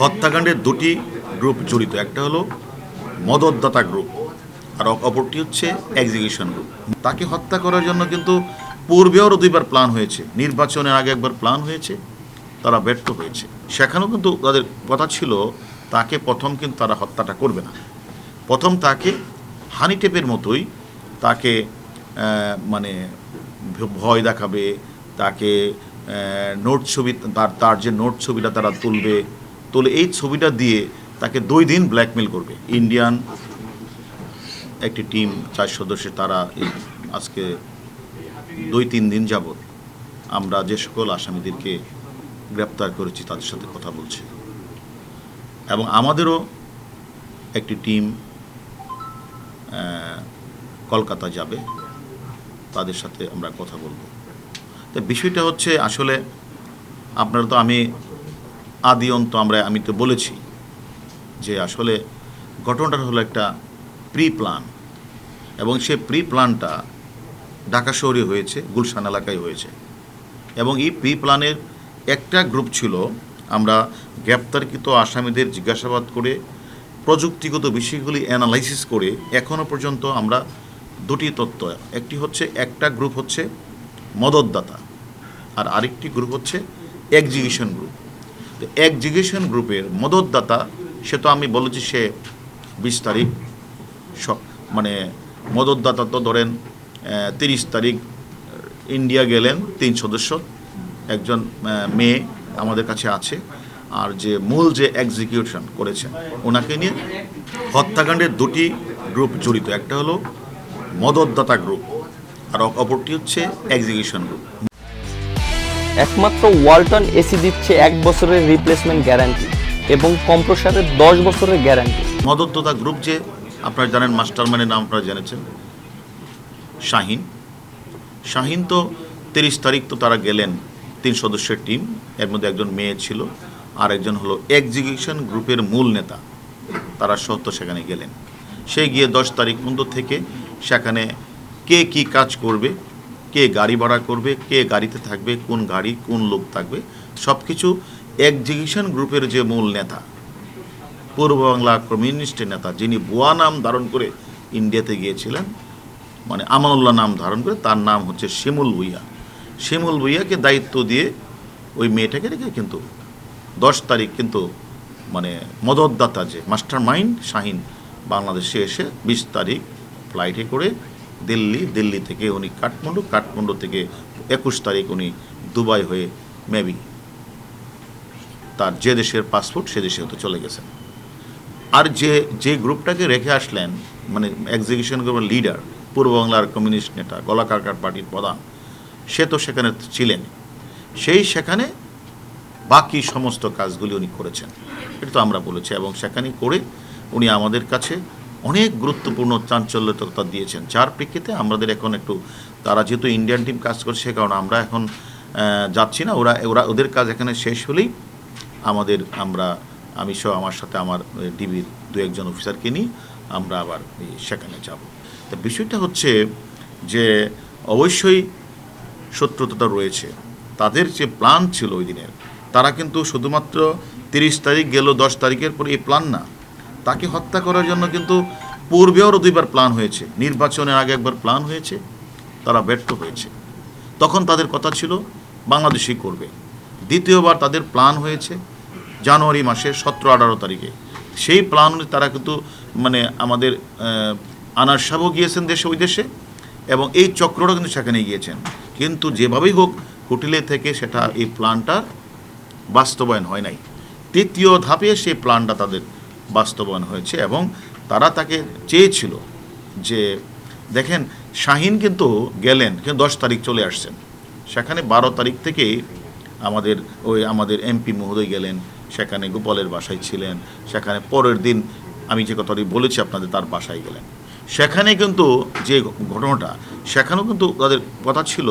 হত্যাকাণ্ডের দুটি গ্রুপ জড়িত। একটা হলো মদতদাতা গ্রুপ আর অপরটি হচ্ছে এক্সিকিউশন গ্রুপ তাকে হত্যা করার জন্য কিন্তু পূর্বেও দুইবার প্ল্যান হয়েছে। নির্বাচনের আগে একবার প্ল্যান হয়েছে, তারা ব্যর্থ হয়েছে। সেখানেও কিন্তু তাদের কথা ছিল, তাকে প্রথম কিন্তু তারা হত্যাটা করবে না। প্রথম তাকে হানি টেপের মতোই তাকে মানে ভয় দেখাবে, তাকে নোট ছবি, তার তার যে নোট ছবিটা তারা তুলবে তুলে এই ছবিটা দিয়ে তাকে দুই দিন ব্ল্যাকমেল করবে। ইন্ডিয়ান একটি টিম, চার সদস্যের তারা আজকে দুই তিন দিন যাবৎ আমরা যে সকল আসামিদেরকে গ্রেপ্তার করেছি তাদের সাথে কথা বলছি। এবং আমাদেরও একটি টিম কলকাতা যাবে, তাদের সাথে আমরা কথা বলব। তো বিষয়টা হচ্ছে আসলে আপনারা তো আমি আদি অন্ত আমরা, আমি তো বলেছি যে আসলে ঘটনাটা হলো একটা প্রি প্ল্যান এবং সে প্রি প্ল্যানটা ঢাকা শহরে হয়েছে, গুলশান এলাকায় হয়েছে। এবং এই প্রি প্ল্যানের একটা গ্রুপ ছিল, আমরা গ্রেপ্তারকৃত আসামিদের জিজ্ঞাসাবাদ করে, প্রযুক্তিগত বিষয়গুলি অ্যানালাইসিস করে এখনও পর্যন্ত আমরা দুটি তত্ত্ব, একটি হচ্ছে একটা গ্রুপ হচ্ছে মদতদাতা, আর আরেকটি গ্রুপ হচ্ছে এক্সিকিউশন গ্রুপ তো এক্সিকিউশন গ্রুপের মদতদাতা, সে তো আমি বলেছি সে বিশ তারিখ মানে মদতদাতা তো ধরেন তিরিশ তারিখ, ইন্ডিয়া গেলেন তিন সদস্য, একজন মেয়ে আমাদের কাছে আছে, আর যে মূল যে এক্সিকিউশন করেছেন, ওনাকে নিয়ে হত্যাকাণ্ডের দুটি গ্রুপ জড়িত। একটা হলো মদতদাতা গ্রুপ আর অপরটি হচ্ছে এক্সিকিউশন গ্রুপ একমাত্র ওয়ালটন এসি দিচ্ছে এক বছরের রিপ্লেসমেন্ট গ্যারান্টি এবং কম্প্রসারের দশ বছরের গ্যারান্টি মদতদাতা গ্রুপ যে, আপনারা জানেন মাস্টার মাস্টারম্যানের নাম আপনারা জেনেছেন। শাহিন। শাহিন তো তিরিশ তারিখ তো তারা গেলেন তিন সদস্যের টিম এর মধ্যে একজন মেয়ে ছিল, আর একজন হলো এক্সিকিউশন গ্রুপের মূল নেতা। তারা সত্য সেখানে গেলেন। সে গিয়ে দশ তারিখ পর্যন্ত থেকে সেখানে কে কি কাজ করবে কে গাড়ি ভাড়া করবে, কে গাড়িতে থাকবে, কোন গাড়ি, কোন লোক থাকবে সব কিছু এক্সিকিউশন গ্রুপের যে মূল নেতা, পূর্ব বাংলা কমিউনিস্টের নেতা, যিনি বুয়া নাম ধারণ করে ইন্ডিয়াতে গিয়েছিলেন মানে আমানুল্লাহ নাম ধারণ করে, তার নাম হচ্ছে শিমুল ভুইয়া। শিমুল ভুইয়াকে দায়িত্ব দিয়ে ওই মেয়েটাকে রেখে কিন্তু দশ তারিখ কিন্তু মানে মদতদাতা যে মাস্টার মাইন্ড শাহিন বাংলাদেশে এসে বিশ তারিখ ফ্লাইটে করে দিল্লি দিল্লি থেকে উনি কাঠমান্ডু কাঠমান্ডু থেকে একুশ তারিখ উনি দুবাই হয়ে মেবি তার যে দেশের পাসপোর্ট সে দেশে হতে চলে গেছেন। আর যে যে গ্রুপটাকে রেখে আসলেন মানে এক্সিকিউশন গ্রুপের লিডার পূর্ব বাংলার কমিউনিস্ট নেতা গলাকারকার পার্টির প্রধান, সে তো সেখানে ছিলেন। সেই সেখানে বাকি সমস্ত কাজগুলি উনি করেছেন। এটা তো আমরা বলেছি এবং সেখানে করে উনি আমাদের কাছে অনেক গুরুত্বপূর্ণ চাঞ্চল্য তথ্য দিয়েছেন। যার প্রেক্ষিতে আমাদের এখন একটু, তারা যেহেতু ইন্ডিয়ান টিম কাজ করছে, সে কারণে আমরা এখন যাচ্ছি না। ওরা ওরা, ওদের কাজ এখানে শেষ হলেই আমাদের, আমরা, আমি সহ আমার সাথে আমার ডিবির দু একজন অফিসারকে নিয়ে আমরা আবার সেখানে যাব। তো বিষয়টা হচ্ছে যে, অবশ্যই শত্রুতা রয়েছে। তাদের যে প্ল্যান ছিল ওই দিনের, তারা কিন্তু শুধুমাত্র তিরিশ তারিখ গেল, দশ তারিখের পরে এই প্ল্যান না। তাকে হত্যা করার জন্য কিন্তু পূর্বেও দুইবার প্ল্যান হয়েছে। নির্বাচনের আগে একবার প্ল্যান হয়েছে, তারা ব্যর্থ হয়েছে। তখন তাদের কথা ছিল, বাংলাদেশই করবে। দ্বিতীয়বার তাদের প্ল্যান হয়েছে, জানুয়ারি মাসের সতেরো আঠারো তারিখে। সেই প্ল্যান তারা কিন্তু মানে আমাদের আনার সাহেবও গিয়েছেন দেশে, ওই দেশে, এবং এই চক্রটা কিন্তু সেখানে গিয়েছেন। কিন্তু যেভাবেই হোক, হোটেলে থেকে সেটা এই প্ল্যানটা বাস্তবায়ন হয় নাই। তৃতীয় ধাপে সেই প্ল্যানটা তাদের বাস্তবায়ন হয়েছে এবং তারা তাকে চেয়েছিল যে, দেখেন, শাহিন কিন্তু গেলেন, কিন্তু দশ তারিখ চলে আসছেন। সেখানে বারো তারিখ থেকে আমাদের ওই আমাদের এমপি মহোদয় গেলেন, সেখানে গোপালের বাসায় ছিলেন, সেখানে পরের দিন আমি যে কথাটি বলেছি আপনাদের, তার বাসায় গেলেন। সেখানে কিন্তু যে ঘটনাটা, সেখানেও কিন্তু তাদের কথা ছিল,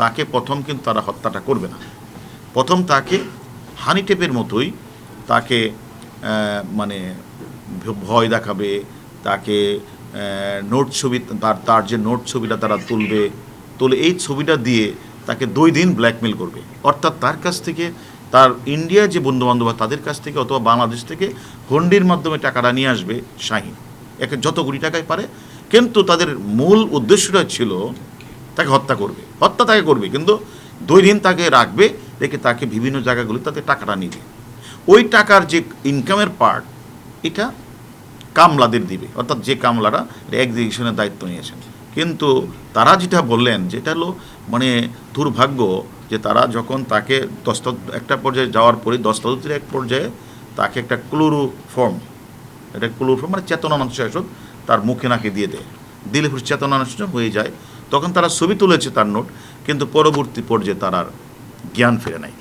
তাকে প্রথম কিন্তু তারা হত্যাটা করবে না। প্রথম তাকে হানি টেপের মতোই তাকে মানে ভয় দেখাবে, তাকে নোট ছবি, তার তার যে নোট ছবিটা তারা তুলবে, তুলে এই ছবিটা দিয়ে তাকে দুই দিন ব্ল্যাকমেল করবে। অর্থাৎ তার কাছ থেকে, তার ইন্ডিয়া যে বন্ধু বান্ধব তাদের কাছ থেকে অথবা বাংলাদেশ থেকে হন্ডির মাধ্যমে টাকাটা নিয়ে আসবে শাহিন। একে যত কোটি টাকায় পারে, কিন্তু তাদের মূল উদ্দেশ্যটা ছিল তাকে হত্যা করবে। হত্যা তাকে করবে, কিন্তু দুই দিন তাকে রাখবে, রেখে তাকে বিভিন্ন জায়গাগুলি তাতে টাকাটা নিবে ওই টাকার যে ইনকামের পার্ট এটা কামলাদের দিবে। অর্থাৎ যে কামলারা এক্সিকিউশনের দায়িত্ব নিয়েছেন। কিন্তু তারা যেটা বললেন, যেটা হলো মানে দুর্ভাগ্য যে তারা যখন তাকে দস্তা, একটা পর্যায়ে যাওয়ার পরে দস্তাবেজের এক পর্যায়ে তাকে একটা ক্লোরো ফর্ম এটা ক্লোরো ফর্ম মানে চেতনানাশক তার মুখে নাকে দিয়ে দেয়। দিলে পরে চেতনানাশক হয়ে যায়। তখন তারা ছবি তুলেছে তার নোট, কিন্তু পরবর্তী পর্যায়ে তার আর জ্ঞান ফিরে নাই।